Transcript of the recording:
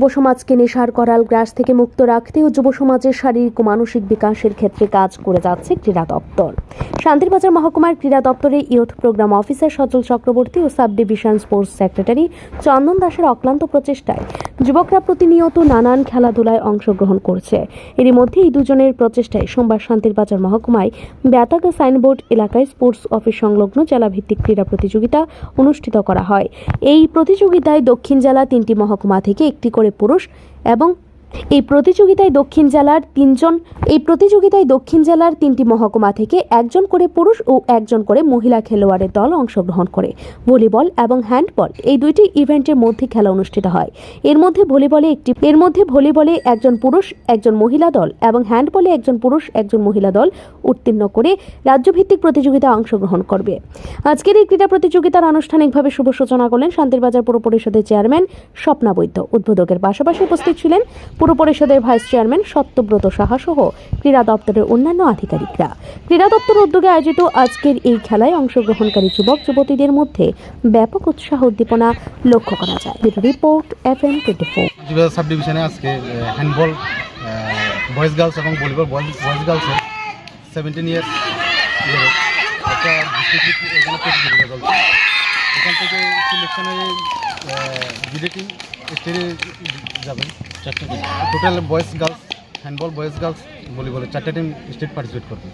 যুব সমাজকে নেশার করাল গ্রাস থেকে মুক্ত রাখতে ও যুব সমাজের শারীরিক ও মানসিক বিকাশের ক্ষেত্রে কাজ করে যাচ্ছে ক্রীড়া দপ্তর। শান্তিরবাজার মহকুমার ক্রীড়া দপ্তরে youth programme officer Sachal Chakraborty ও sub division sports secretary Chandan দাসের অক্লান্ত প্রচেষ্টায় যুবকরা প্রতিনিয়ত নানান খেলাধুলায় অংশগ্রহণ করছে। এর মধ্যে এই দুজনের প্রচেষ্টায় সোমবার শান্তির বাজার মহকুমায় ব্যাতাকা সাইনবোর্ড এলাকায় স্পোর্টস অফিস সংলগ্ন জেলাভিত্তিক ক্রীড়া প্রতিযোগিতা অনুষ্ঠিত করা হয়। এই প্রতিযোগিতায় দক্ষিণ জেলা তিনটি মহকুমা থেকে একটি করে পুরুষ এবং এই প্রতিযোগিতায় দক্ষিণ জেলার তিনজন, এই প্রতিযোগিতায় দক্ষিণ জেলার তিনটি মহকুমা থেকে একজন করে পুরুষ ও একজন করে মহিলা খেলোয়াড়ের দল অংশগ্রহণ করে। ভলিবল এবং হ্যান্ডবল এই দুইটি ইভেন্টের মধ্যে খেলা অনুষ্ঠিত হয়। এর মধ্যে ভলিবলে একটি, এর মধ্যে ভলিবলে একজন পুরুষ, একজন মহিলা দল এবং হ্যান্ডবলে একজন পুরুষ, একজন মহিলা দল উত্তীর্ণ করে রাজ্যভিত্তিক প্রতিযোগিতায় অংশগ্রহণ করবে। আজকের এই ক্রীড়া প্রতিযোগিতার আনুষ্ঠানিকভাবে শুভ সূচনা করলেন শান্তিরবাজার পুর পরিষদের চেয়ারম্যান স্বপ্না বৈদ্য। উদ্বোধকের পাশাপাশি উপস্থিত ছিলেন পুর পরিষদের ভাইস চেয়ারম্যান সত্যব্রত সাহা সহ ক্রীড়া দপ্তরের অন্যান্য আধিকারিকরা। ক্রীড়া দপ্তর উদ্যোগে আয়োজিত আজকের এই খেলায় অংশগ্রহণকারী যুবক, যুবতীদের মধ্যে ব্যাপক উৎসাহ উদ্দীপনা লক্ষ্য করা যায়। Report F M twenty four. Sub ডিভিশনে আজকে হ্যান্ডবল বয়েজ গার্লস এবং ভলিবল, বয়েজ সেভেন্টিন ইয়ার্স এখানে থেকে সিলেকশন স্টেটে যাবে চারটে team total boys girls handball boys girls ভলিবলের চারটে টিম স্টেট পার্টিসিপেট করবে।